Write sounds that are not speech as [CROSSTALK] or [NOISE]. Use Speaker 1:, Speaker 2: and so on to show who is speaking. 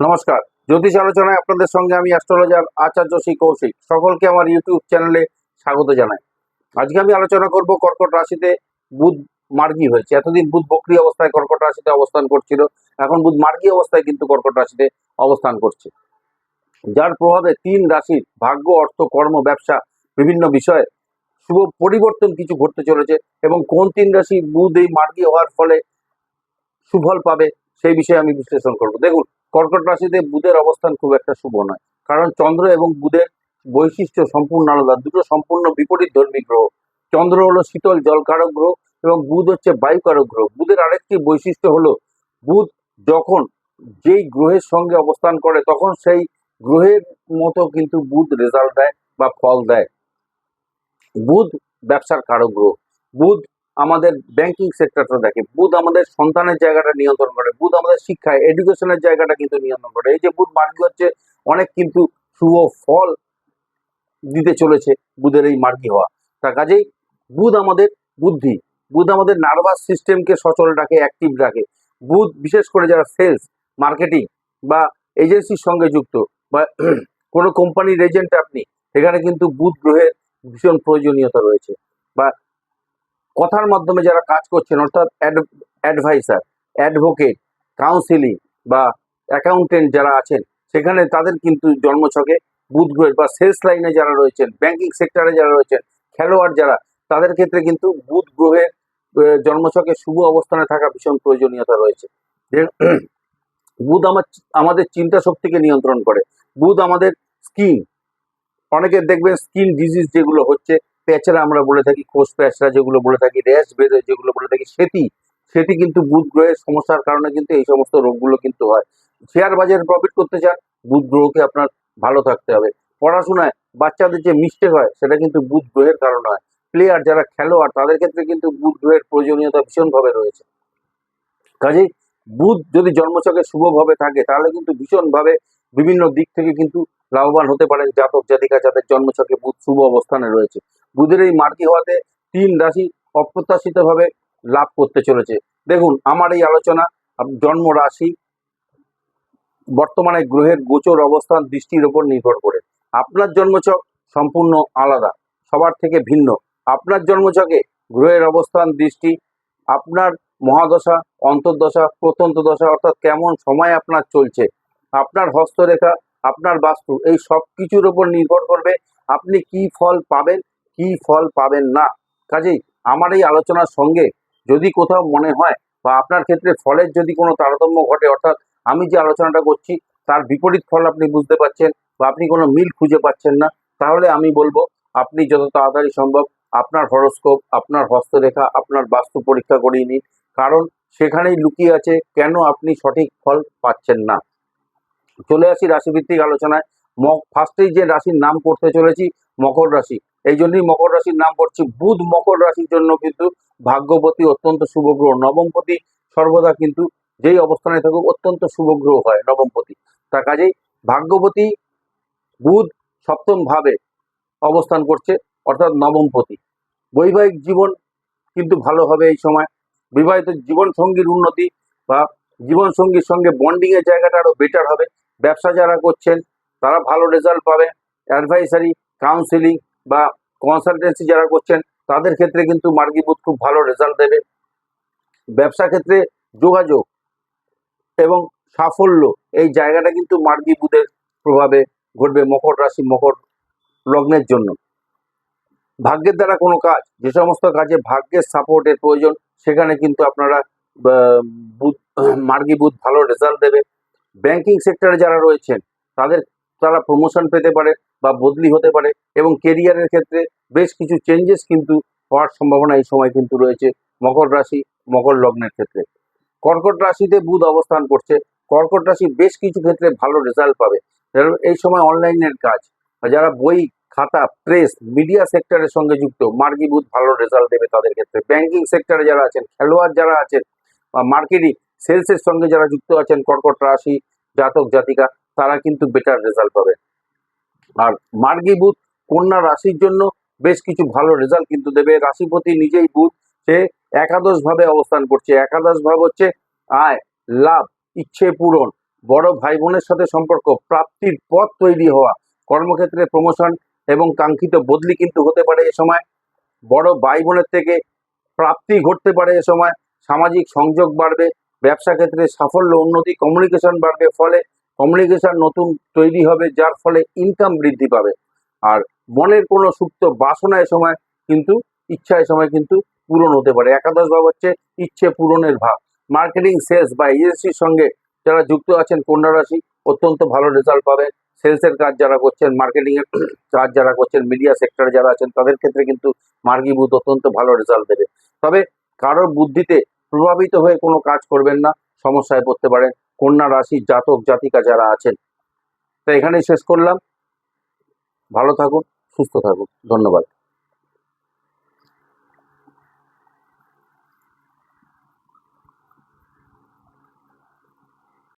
Speaker 1: নমস্কার। জ্যোতিষ আলোচনায় আপনাদের সঙ্গে আমি অ্যাস্ট্রোলজার আচার্য শ্রী কৌশিক। সকলকে আমার ইউটিউব চ্যানেলে স্বাগত জানাই। আজকে আমি আলোচনা করব কর্কট রাশিতে বুধ মার্গী হয়েছে। এতদিন বুধ বক্রি অবস্থায় কর্কট রাশিতে অবস্থান করছিল। এখন বুধ মার্গী অবস্থায় কিন্তু কর্কট রাশিতে অবস্থান করছে। যার প্রভাবে তিন রাশির ভাগ্য, অর্থ, কর্ম, ব্যবসা বিভিন্ন বিষয়ে শুভ পরিবর্তন কিছু ঘটতে চলেছে এবং কোন তিন রাশি বুধ এই মার্গী হওয়ার ফলে সুফল পাবে সেই বিষয়ে আমি বিশ্লেষণ করব। দেখুন কর্কট রাশিতে বুধের অবস্থান খুব একটা শুভ নয়। কারণ চন্দ্র এবং বুধের বৈশিষ্ট্য সম্পূর্ণ আলাদা। দুটো সম্পূর্ণ বিপরীত ধর্মী গ্রহ। চন্দ্র হলো শীতল জলকারক গ্রহ এবং বুধ হচ্ছে বায়ুকারক গ্রহ। বুধের আরেকটি বৈশিষ্ট্য হলো, বুধ যখন যেই গ্রহের সঙ্গে অবস্থান করে, তখন সেই গ্রহের মতো কিন্তু বুধ রেজাল্ট দেয় বা ফল দেয়। বুধ ব্যবসার কারক গ্রহ। বুধ আমাদের ব্যাংকিং সেক্টরটা দেখে। বুধ আমাদের সন্তানের জায়গাটা নিয়ন্ত্রণ করে। বুধ আমাদের শিক্ষায় এডুকেশনের জায়গাটা কিন্তু নিয়ন্ত্রণ করে। এই যে বুধ মার্গী হচ্ছে, অনেক কিন্তু শুভ ফল দিতে চলেছে বুধের এই মার্গী হওয়া। তার কাজেই বুধ আমাদের বুদ্ধি, বুধ আমাদের নার্ভাস সিস্টেমকে সচল রাখে অ্যাক্টিভ রাখে। বুধ বিশেষ করে যারা সেলস মার্কেটিং বা এজেন্সির সঙ্গে যুক্ত বা [CLEARS THROAT] কোনো কোম্পানির এজেন্ট আপনি, সেখানে কিন্তু বুধ গ্রহের ভীষণ প্রয়োজনীয়তা রয়েছে। বা কথার মাধ্যমে যারা কাজ করছেন, অর্থাৎ অ্যাডভাইসার অ্যাডভোকেট কাউন্সিলিং বা অ্যাকাউন্টেন্ট যারা আছেন, সেখানে তাদের কিন্তু জন্মছকে বুধ গ্রহের বা সেলস লাইনে যারা রয়েছেন ব্যাংকিং সেক্টরে যারা রয়েছেন, খেলোয়াড় যারা, তাদের ক্ষেত্রে কিন্তু বুধ গ্রহের জন্মছকে শুভ অবস্থানে থাকা ভীষণ প্রয়োজনীয়তা রয়েছে। বুধ আমার, আমাদের চিন্তা শক্তিকে নিয়ন্ত্রণ করে। বুধ আমাদের স্কিন অনেকে দেখবেন স্কিন ডিজিজ যেগুলো হচ্ছে প্যাচরা আমরা বলে থাকি, কোষ প্যাচরা যেগুলো বলে থাকি, র্যাশ বেরোয় যেগুলো বলে থাকি, সেটি সেটি কিন্তু বুধ গ্রহের সমস্যার কারণে কিন্তু এই সমস্ত রোগগুলো কিন্তু হয়। শেয়ার বাজারে প্রফিট করতে চান, বুধ গ্রহকে আপনার ভালো থাকতে হবে। পড়াশোনায় বাচ্চাদের যে মিস্টেক হয়, সেটা কিন্তু বুধ গ্রহের কারণে হয়। প্লেয়ার যারা খেলোয়াড়, তাদের ক্ষেত্রে কিন্তু বুধ গ্রহের প্রয়োজনীয়তা ভীষণভাবে রয়েছে। কাজেই বুধ যদি জন্মছকে শুভভাবে থাকে, তাহলে কিন্তু ভীষণভাবে বিভিন্ন দিক থেকে কিন্তু লাভবান হতে পারেন জাতক জাতিকা যাদের জন্মছকে বুধ শুভ অবস্থানে রয়েছে। বুধের এই মার্গী হওয়াতে তিন রাশি অপ্রত্যাশিতভাবে লাভ করতে চলেছে। দেখুন, আমার এই আলোচনা জন্ম রাশি বর্তমানে গ্রহের গোচর অবস্থান দৃষ্টির ওপর নির্ভর করে। আপনার জন্মছক সম্পূর্ণ আলাদা, সবার থেকে ভিন্ন। আপনার জন্মছকে গ্রহের অবস্থান, দৃষ্টি, আপনার মহাদশা, অন্তর্দশা প্রত্যন্ত দশা অর্থাৎ কেমন সময় আপনার চলছে, আপনার হস্তরেখা আপনার বাস্তু এই সব কিছুর উপর নির্ভর করবে আপনি কি ফল পাবেন, কি ফল পাবেন না। কাজেই আমার এই আলোচনার সঙ্গে যদি কোথাও মনে হয় বা আপনার ক্ষেত্রে ফলের যদি কোনো তারতম্য ঘটে, অর্থাৎ আমি যে আলোচনাটা করছি তার বিপরীত ফল আপনি বুঝতে পারছেন বা আপনি কোনো মিল খুঁজে পাচ্ছেন না, তাহলে আমি বলব আপনি যত তাড়াতাড়ি সম্ভব আপনার হরস্কোপ, আপনার হস্তরেখা, আপনার বাস্তু পরীক্ষা করিয়ে নিন। কারণ সেখানেই লুকিয়ে আছে কেন আপনি সঠিক ফল পাচ্ছেন না। চলে আসি রাশিভিত্তিক আলোচনায়। ফার্স্টেই যে রাশির নাম করতে চলেছি, মকর রাশি। এই জন্যই মকর রাশির নাম করছি বুধ মকর রাশির জন্য কিন্তু ভাগ্যবতী অত্যন্ত শুভ গ্রহ। নবমপতি সর্বদা কিন্তু যেই অবস্থানে থাকুক অত্যন্ত শুভ গ্রহ হয় নবমপতি। তার কাজেই ভাগ্যবতী বুধ সপ্তম ভাবে অবস্থান করছে, অর্থাৎ নবমপতি। বৈবাহিক জীবন কিন্তু ভালো হবে এই সময়। বিবাহিত জীবনসঙ্গীর উন্নতি বা জীবনসঙ্গীর সঙ্গে বন্ডিংয়ের জায়গাটা আরও বেটার হবে। ব্যবসা যারা করছেন, তারা ভালো রেজাল্ট পাবে। অ্যাডভাইসারি কাউন্সিলিং বা কনসালটেন্সি যারা করছেন, তাদের ক্ষেত্রে কিন্তু মার্গী বুধ খুব ভালো রেজাল্ট দেবে। ব্যবসা ক্ষেত্রে যোগাযোগ এবং সাফল্য, এই জায়গাটা কিন্তু মার্গী বুধের প্রভাবে ঘটবে মকর রাশি, মকর লগ্নের জন্য। ভাগ্যের দ্বারা কোনো কাজ, যে সমস্ত কাজে ভাগ্যের সাপোর্টের প্রয়োজন, সেখানে কিন্তু আপনারা মার্গী বুধ ভালো রেজাল্ট দেবে। ব্যাংকিং সেক্টরে যারা রয়েছেন, তাদের, তারা প্রমোশন পেতে পারে বা বদলি হতে পারে এবং কেরিয়ারের ক্ষেত্রে বেশ কিছু চেঞ্জেস কিন্তু হওয়ার সম্ভাবনা এই সময় কিন্তু রয়েছে মকর রাশি, মকর লগ্নের ক্ষেত্রে। কর্কট রাশিতে বুধ অবস্থান করছে। কর্কট রাশি বেশ কিছু ক্ষেত্রে ভালো রেজাল্ট পাবে। এই সময় অনলাইনের কাজ। যারা বই, খাতা প্রেস মিডিয়া সেক্টরের সঙ্গে যুক্ত, মার্গী বুধ ভালো রেজাল্ট দেবে তাদের ক্ষেত্রে। ব্যাংকিং সেক্টরে যারা আছেন, খেলোয়াড় যারা আছেন, বা মার্কেটিং সেলসের সঙ্গে যারা যুক্ত আছেন, কর্কট রাশি, জাতক, জাতিকা, তারা কিন্তু বেটার রেজাল্ট পাবে। আর মার্গী বুধ কন্যা রাশির জন্য বেশ কিছু ভালো রেজাল্ট কিন্তু দেবে। রাশিপতি নিজেই বুধ, সে একাদশ ভাবে অবস্থান করছে। একাদশ ভাব হচ্ছে আয়, লাভ, ইচ্ছে পূরণ, বড় ভাই বোনের সাথে সম্পর্ক, প্রাপ্তির পথ তৈরি হওয়া, কর্মক্ষেত্রে প্রমোশন এবং কাঙ্ক্ষিত বদলি কিন্তু হতে পারে এ সময়। বড় ভাই বোনের থেকে প্রাপ্তি ঘটতে পারে এ সময়। সামাজিক সংযোগ বাড়বে ব্যবসা ক্ষেত্রে সাফল্য, উন্নতি কমিউনিকেশন বাড়বে ফলে কমিউনিকেশন নতুন তৈরি হবে, যার ফলে ইনকাম বৃদ্ধি পাবে। আর মনের কোনো সুপ্ত বাসনা এ সময় কিন্তু ইচ্ছা এ সময় কিন্তু পূরণ হতে পারে। একাদশ ভাব হচ্ছে ইচ্ছে পূরণের ভাব। মার্কেটিং সেলস বা এজেন্সির সঙ্গে যারা যুক্ত আছেন, কন্যা রাশি, অত্যন্ত ভালো রেজাল্ট পাবে সেলসের কাজ যারা করছেন মার্কেটিং এর কাজ যারা করছেন মিডিয়া সেক্টরে যারা আছেন, তাদের ক্ষেত্রে কিন্তু মার্গী বুধ অত্যন্ত ভালো রেজাল্ট দেবে। তবে কারোর বুদ্ধিতে প্রভাবিত হয়ে কোনো কাজ করবেন না, সমস্যায় পড়তে পারেন। কন্যা রাশির জাতক, জাতিকা যারা আছেন। তা এখানেই শেষ করলাম। ভালো থাকুন, সুস্থ থাকুন। ধন্যবাদ।